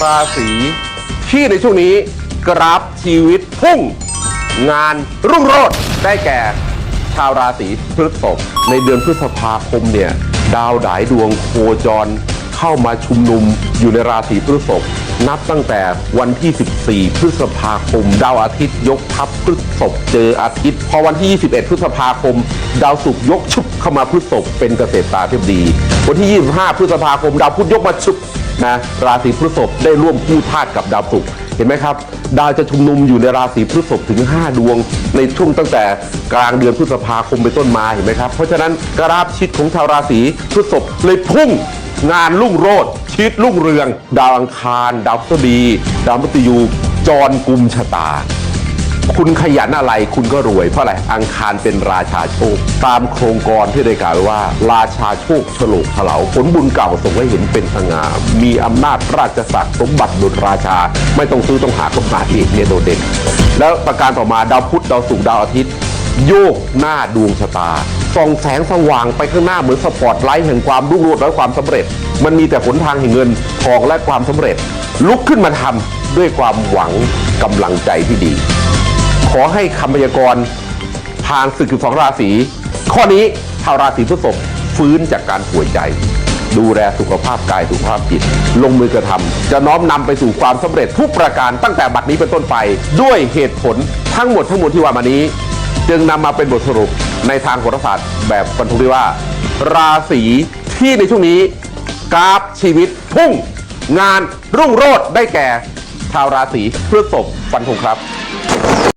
ราศีที่ในช่วงนี้กราฟชีวิตพุ่ง งานรุ่งโรจน์ได้แก่ ชาวราศีพฤษภในเดือนพฤษภาคมเนี่ย ดาวดายดวงโคจรเข้ามาชุมนุมอยู่ในราศีพฤษภนับตั้งแต่วันที่ 14 พฤษภาคม ดาวอาทิตย์ยกทัพพฤษภเจออาทิตย์ พอวันที่ 21 พฤษภาคม ดาวศุกร์ยกชุบเข้ามาพฤษภเป็นเกษตรตาธิบดี วันที่ 25 พฤษภาคม ดาวพุธยกมาชุบ นะราศีพฤษภได้ร่วมคู่ธาตุกับดาวศุกร์เห็นไหมครับ ดาวจะชุมนุมอยู่ในราศีพฤษภถึง 5 ดวง ในช่วงตั้งแต่กลางเดือนพฤษภาคมไปต้นมาเห็นไหมครับ เพราะฉะนั้นกราฟชิดของชาวราศีพฤษภเลยพุ่งงานรุ่งโรดชิดรุ่งเรือง ดาวอังคาร ดาวพฤหัสบดี ดาวมฤตยูจรกุมชะตา คุณขยันอะไรคุณก็รวยเพราะอะไรอังคารเป็นราชาโชค ตามโครงกรที่ได้กล่าวว่า ราชาโชคฉลกเฉลาผลบุญเก่าส่งให้เห็นเป็นสง่ามีอำนาจราชศักดิ์สมบัติดุจราชา ไม่ต้องซื้อต้องหาต้องหาเองเนี่ยโดดเด่น แล้วประการต่อมาดาวพุธดาวศุกร์ดาวอาทิตย์โยกหน้าดวงชะตาส่องแสงสว่างไปข้างหน้าเหมือนสปอตไลท์แห่งความรุ่งโรจน์และความสำเร็จ มันมีแต่หนทางแห่งเงินทองและความสำเร็จ ลุกขึ้นมาทำด้วยความหวังกำลังใจที่ดี ขอให้คำพยากรณ์ผ่านศึก12ราศี ข้อนี้ชาวราศีพฤษภฟื้นจากการป่วยใจ ดูแลสุขภาพกายสุขภาพจิต ลงมือกระทำจะน้อมนำไปสู่ความสำเร็จทุกประการตั้งแต่บัดนี้เป็นต้นไป ด้วยเหตุผลทั้งหมดทั้งมวลที่ว่ามานี้ จึงนำมาเป็นบทสรุปในทางโหราศาสตร์แบบฟันธงที่ว่า ราศีที่ในช่วงนี้กราฟชีวิตพุ่ง งานรุ่งโรจน์ได้แก่ ชาวราศีพฤษภฟันธงครับ